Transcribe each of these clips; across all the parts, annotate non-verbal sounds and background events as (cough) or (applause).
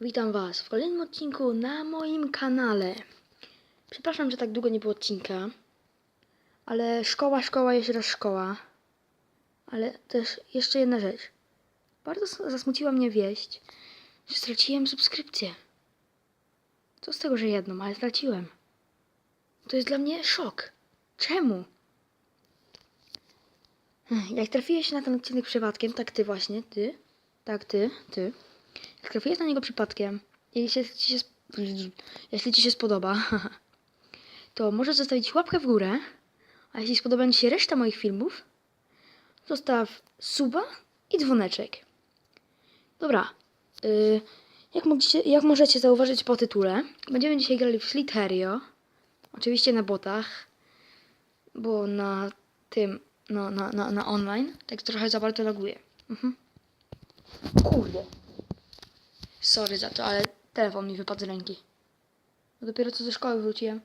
Witam Was w kolejnym odcinku na moim kanale. Przepraszam, że tak długo nie było odcinka, ale szkoła, szkoła, jeszcze raz szkoła. Ale też jeszcze jedna rzecz. Bardzo zasmuciła mnie wieść, że straciłem subskrypcję. Co z tego, że jedną, ale straciłem. To jest dla mnie szok. Czemu? Jak trafiłeś na ten odcinek przypadkiem, tak ty właśnie, ty, tak ty, ty, trafiłeś na niego przypadkiem, jeśli ci się, jeśli ci się spodoba, (laughs) to możesz zostawić łapkę w górę, a jeśli spodoba ci się reszta moich filmów, zostaw suba i dzwoneczek. Dobra, y, jak, mogliście, jak możecie zauważyć po tytule, będziemy dzisiaj grali w Sliterio, oczywiście na botach, bo na tym, no, na, na, na online, tak trochę za bardzo laguje. Mhm. Kurde. Sorry za to, ale telefon mi wypadł z ręki. No dopiero co ze szkoły wróciłem.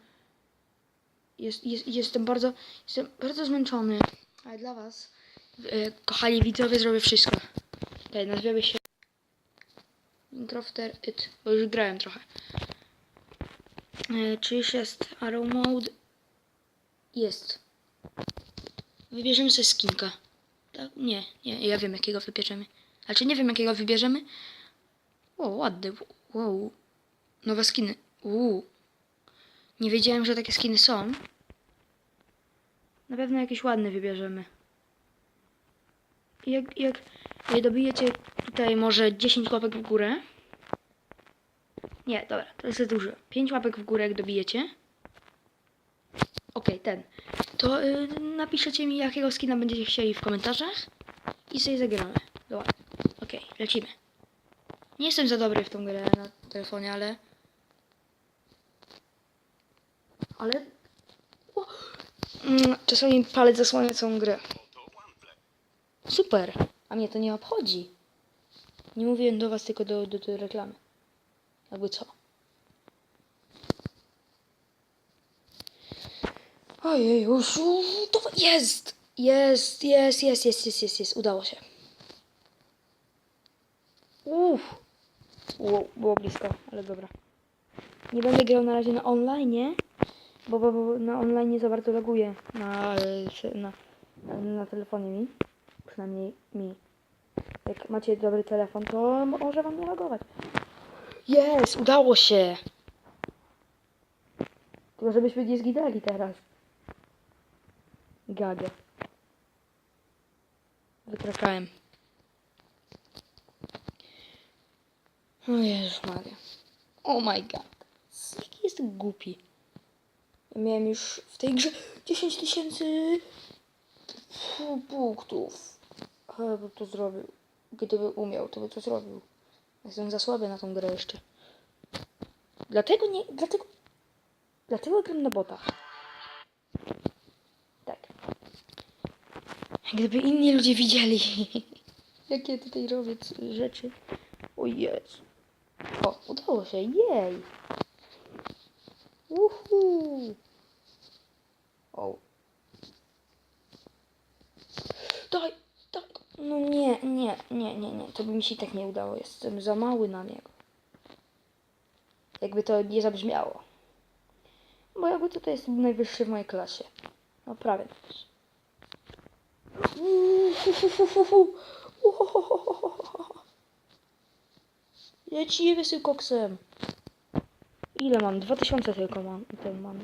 Jest, jest, jestem bardzo, jestem bardzo zmęczony. Ale dla was, e, kochani widzowie, zrobię wszystko. Tutaj nazwiemy się Minecrafter It, bo już grałem trochę. E, czy już jest Arrow Mode? Jest. Wybierzemy sobie skinka. Tak? Nie, nie, ja wiem jakiego wybierzemy. Znaczy nie wiem jakiego wybierzemy. O, ładny. Wow. Nowe skiny. Uuu. Nie wiedziałem, że takie skiny są. Na pewno jakieś ładne wybierzemy. Jak, jak dobijecie tutaj może 10 łapek w górę. Nie, dobra, to jest za dużo. 5 łapek w górę jak dobijecie. Okej, ten. To y, napiszecie mi jakiego skina będziecie chcieli w komentarzach. I sobie zagramy. Dobra. Okej, lecimy. Nie jestem za dobry w tą grę na telefonie, ale... Ale... Mm, Czasami palec zasłania całą grę. Super! A mnie to nie obchodzi. Nie mówiłem do was, tylko do, do tej reklamy. Jakby co? Ojej, już, to jest! Jest, jest, jest, jest, jest, jest, jest. Udało się. Uff. Było, było blisko, ale dobra. Nie będę grał na razie na online, bo, bo, bo na online nie za bardzo laguje na, na, na, telefonie mi. Przynajmniej mi. Jak macie dobry telefon, to może wam nie lagować. Jest! Udało się! Tylko żebyśmy nie zginęli teraz. Gagę. Wykrakałem. O Jezus Maria. Oh my god. Jaki jestem głupi. Ja miałem już w tej grze 10 tysięcy pu- punktów. Ale by to zrobił. Gdyby umiał, to by to zrobił. Jestem za słaby na tą grę jeszcze. Dlatego nie... Dlatego... Dlatego gram na botach. Tak. Gdyby inni ludzie widzieli, (laughs) jakie tutaj robię rzeczy. O Jezu. O, udało się, jej. Uhu. O. Daj, daj. No nie, nie, nie, nie, nie. To by mi się tak nie udało. Jestem za mały na niego. Jakby to nie zabrzmiało. Bo jakby tutaj jestem najwyższy w mojej klasie. No prawie najwyższy. Uhuhuhuhu. Uhohohoho. Lecimy z tym koksem. Ile mam? 2000 tylko mam. Ten mam.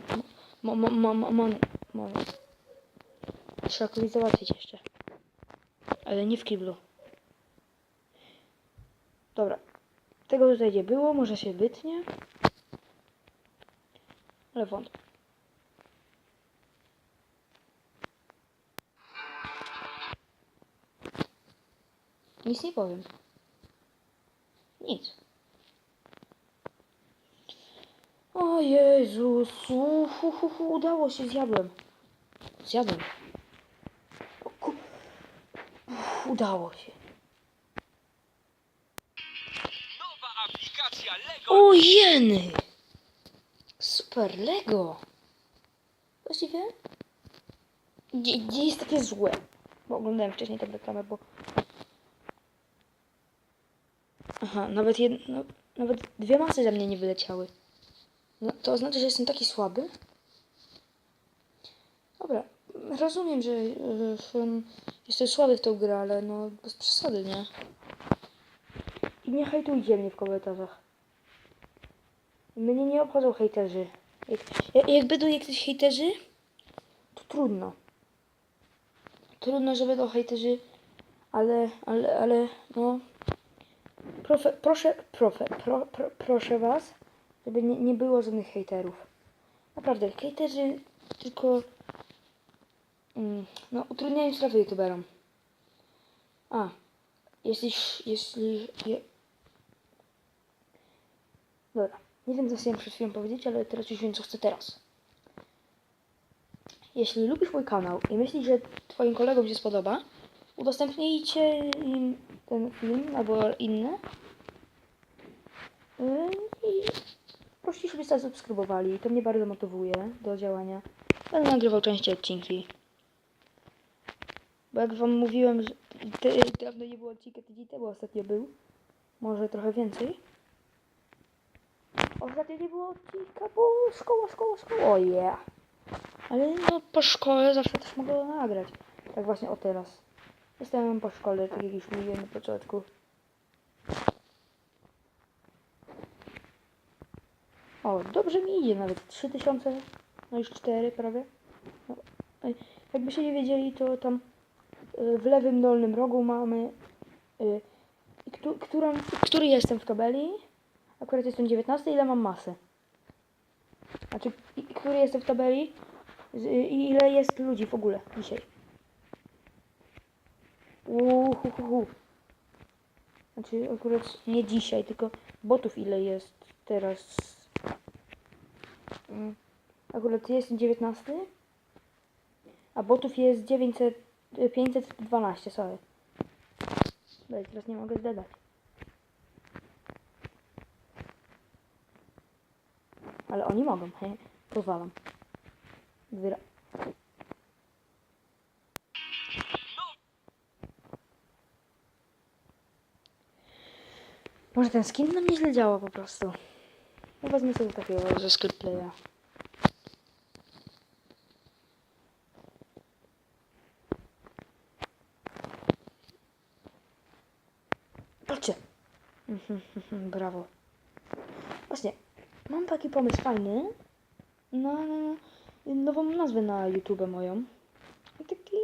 Mam, mam, mam, mam, mam. Trzeba kogoś załatwić jeszcze. Ale nie w kiblu. Dobra. Tego tutaj nie było, może się bytnie. Ale wątpię. Nic nie powiem. Nic. O Jezus, hu, hu, hu, udało się, zjadłem. Zjadłem. O, ku... Uff, udało się. Nowa aplikacja Lego O jeny! Super, Lego! Właściwie? Gdzie, gdzie jest takie złe? Bo oglądałem wcześniej tę reklamę, bo... Aha, nawet jedno... nawet dwie masy ze mnie nie wyleciały. No, to oznacza, że jestem taki słaby? Dobra, rozumiem, że y, um, jestem słaby w tą grę, ale no bez przesady, nie? I nie hejtujcie mnie w komentarzach. Mnie nie obchodzą hejterzy. Jak, jak, jak będą jakieś hejterzy, to trudno. Trudno, że będą hejterzy, ale, ale, ale, no... Profe, proszę, profe, pro, pro, proszę was, żeby nie, nie było żadnych hejterów. Naprawdę, hejterzy tylko mm, no, utrudniają sprawę youtuberom. A, jeśli, jeśli, je... Dobra, nie wiem co chciałem przed chwilą powiedzieć, ale teraz już wiem co chcę teraz. Jeśli lubisz mój kanał i myślisz, że twoim kolegom się spodoba, udostępnijcie im ten film albo inne. Yy, I proszę, żeby zasubskrybowali. To mnie bardzo motywuje do działania. Będę nagrywał częściej odcinki. Bo jak wam mówiłem, że dawno nie było odcinka tydzień temu, ostatnio był. Może trochę więcej. Ostatnio nie było odcinka, bo szkoła, szkoła, szkoła. O yeah. Ale no po szkole zawsze też mogę nagrać. Tak właśnie o teraz. Jestem po szkole, tak jak już mówiłem na początku. O, dobrze mi idzie nawet. 3000, no już 4 prawie. No, ej, jakby się nie wiedzieli, to tam y, w lewym dolnym rogu mamy y, któ, którą, który jestem w tabeli. Akurat jestem 19, ile mam masy. Znaczy, który jestem w tabeli i ile jest ludzi w ogóle dzisiaj. Uhuhuhu. Znaczy akurat nie dzisiaj, tylko botów ile jest teraz. Mm, Akurat jestem 19, a botów jest 900, y, 512, sorry. Dobra, teraz nie mogę zdadać. Ale oni mogą, he, pozwalam. Wyra Może ten skin nam nieźle działa po prostu. No wezmę sobie takiego ze script playa. Patrzcie. (laughs) Brawo. Właśnie, mam taki pomysł fajny na nową nazwę na YouTube moją. Taki,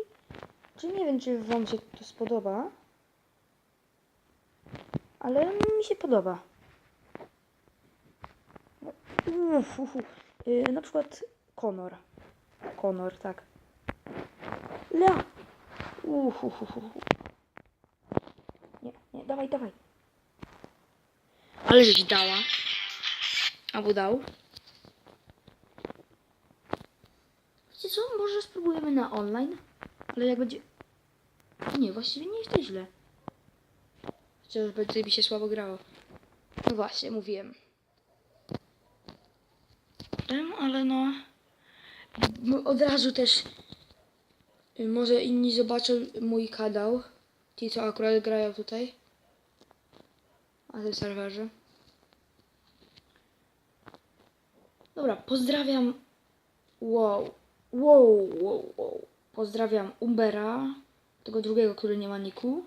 czy nie wiem, czy wam się to spodoba, ale mi się podoba. Uf, uf, uf. Yy, na przykład Conor. Conor, tak. Lea. Uf, uf, uf, uf. Nie, nie, dawaj, dawaj. Ale żeś dała. Albo dał. Wiecie co? Może spróbujemy na online? Ale jak będzie... Nie, właściwie nie jest to źle. Chociaż będzie mi się słabo grało. No właśnie, mówiłem. Em, Ale no... Od razu też... y, Może inni zobaczą mój kanał. Ci, co akurat grają tutaj. Na tym serwerze. Dobra, pozdrawiam. Wow. Wow, wow, wow. Pozdrawiam Umbera, tego drugiego, który nie ma niku.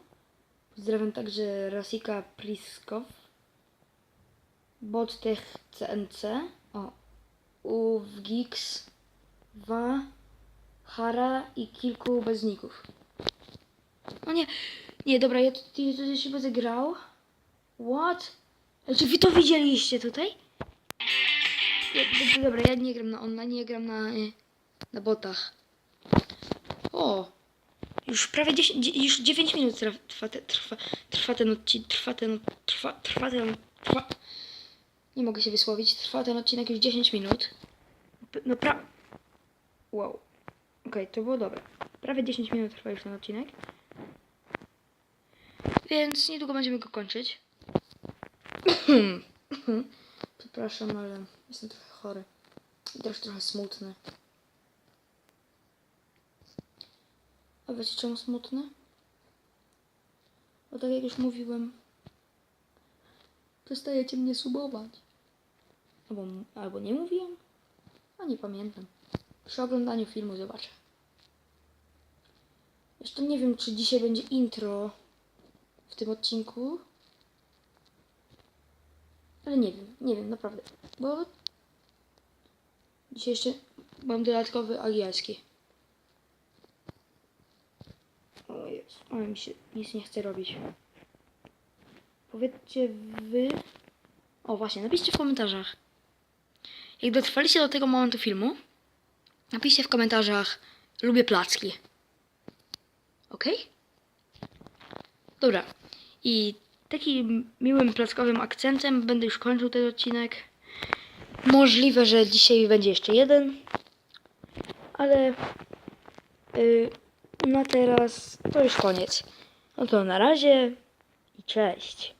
Pozdrawiam także Rasika Priskow, Bottech CNC, o, Uwgix, Wa, Hara i kilku bezników. O nie, nie, dobra, ja tutaj tu się będę grał. What? Czy wy to widzieliście tutaj? Dobra, ja nie gram na online, ja gram na, y, na botach. O! Już prawie 10, dzie- już 9 minut trwa, te- trwa, trwa ten odcinek, trwa ten, trwa, trwa ten, trwa... Nie mogę się wysłowić, trwa ten odcinek już 10 minut. No pra... Wow. Okej, to było dobre. Prawie 10 minut trwa już ten odcinek. Więc niedługo będziemy go kończyć. (coughs) Przepraszam, ale jestem trochę chory. I też trochę smutny. A wiecie czemu smutny? Bo tak jak już mówiłem, przestajecie mnie subować. Albo, albo nie mówiłem? A nie pamiętam. Przy oglądaniu filmu zobaczę. Jeszcze nie wiem, czy dzisiaj będzie intro w tym odcinku. Ale nie wiem, nie wiem, naprawdę. Bo dzisiaj jeszcze mam dodatkowy angielski. O jest, ale mi się nic nie chce robić. Powiedzcie wy... O właśnie, napiszcie w komentarzach. Jak dotrwaliście do tego momentu filmu, napiszcie w komentarzach lubię placki. Ok? Dobra. I takim miłym plackowym akcentem będę już kończył ten odcinek. Możliwe, że dzisiaj będzie jeszcze jeden. Ale y, na teraz to już koniec. No to na razie i cześć.